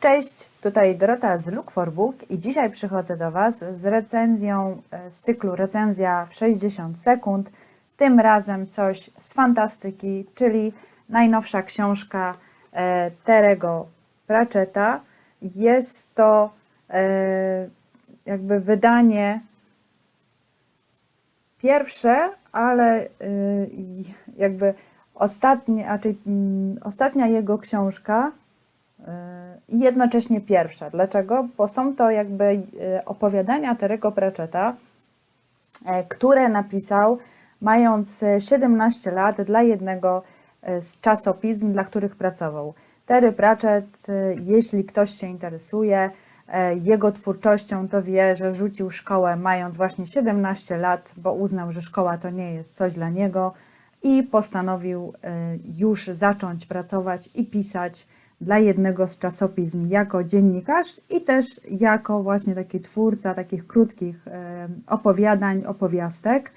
Cześć, tutaj Dorota z Look for Book i dzisiaj przychodzę do Was z recenzją e, z cyklu Recenzja w 60 sekund. Tym razem coś z fantastyki, czyli najnowsza książka e, Terego Pratchetta. Jest to e, jakby wydanie pierwsze, ale jakby ostatnie, mm, ostatnia jego książka i jednocześnie pierwsza. Dlaczego? Bo są to jakby y, opowiadania Terego Pratchetta, e, które napisał mając e, 17 lat dla jednego e, z czasopism, dla których pracował. Terry Pratchett, e, jeśli ktoś się interesuje e, jego twórczością, to wie, że rzucił szkołę mając właśnie 17 lat, bo uznał, że szkoła to nie jest coś dla niego i postanowił e, już zacząć pracować i pisać dla jednego z czasopism jako dziennikarz i też jako właśnie taki twórca takich krótkich e, opowiadań, opowiastek.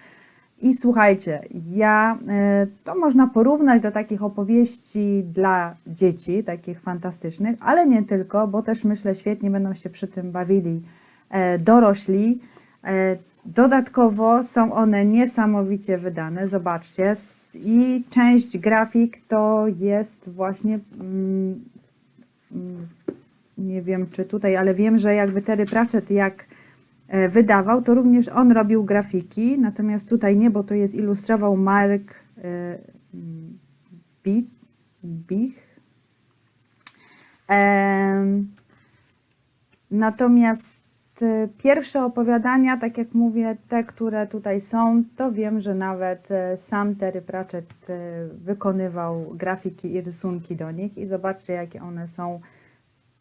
I słuchajcie, ja e, to można porównać do takich opowieści dla dzieci, takich fantastycznych, ale nie tylko, bo też myślę świetnie będą się przy tym bawili e, dorośli. Dodatkowo są one niesamowicie wydane, zobaczcie. I część grafik to jest właśnie, mm, nie wiem czy tutaj, ale wiem, że jakby Terry Pratchett jak e, wydawał, to również on robił grafiki, natomiast tutaj nie, bo to jest ilustrował Mark e, mm, Bi- Bich. Natomiast pierwsze opowiadania, tak jak mówię, te, które tutaj są, to wiem, że nawet e, sam Terry Pratchett e, wykonywał grafiki i rysunki do nich i zobaczcie, jakie one są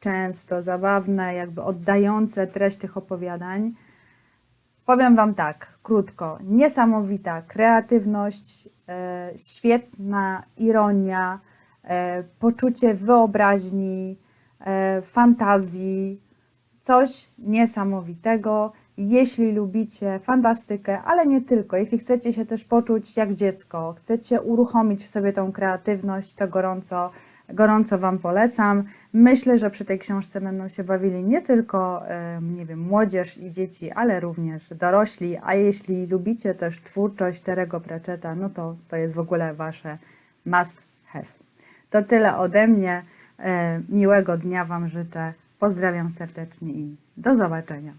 często zabawne, jakby oddające treść tych opowiadań. Powiem Wam tak, krótko, niesamowita kreatywność, świetna ironia, poczucie wyobraźni, fantazji, coś niesamowitego. Jeśli lubicie fantastykę, ale nie tylko, jeśli chcecie się też poczuć jak dziecko, chcecie uruchomić w sobie tą kreatywność, to gorąco, gorąco Wam polecam. Myślę, że przy tej książce będą się bawili nie tylko, nie wiem, młodzież i dzieci, ale również dorośli. A jeśli lubicie też twórczość Terego Pratchetta, no to to jest w ogóle Wasze must have. To tyle ode mnie. E, Miłego dnia Wam życzę. Pozdrawiam serdecznie i do zobaczenia.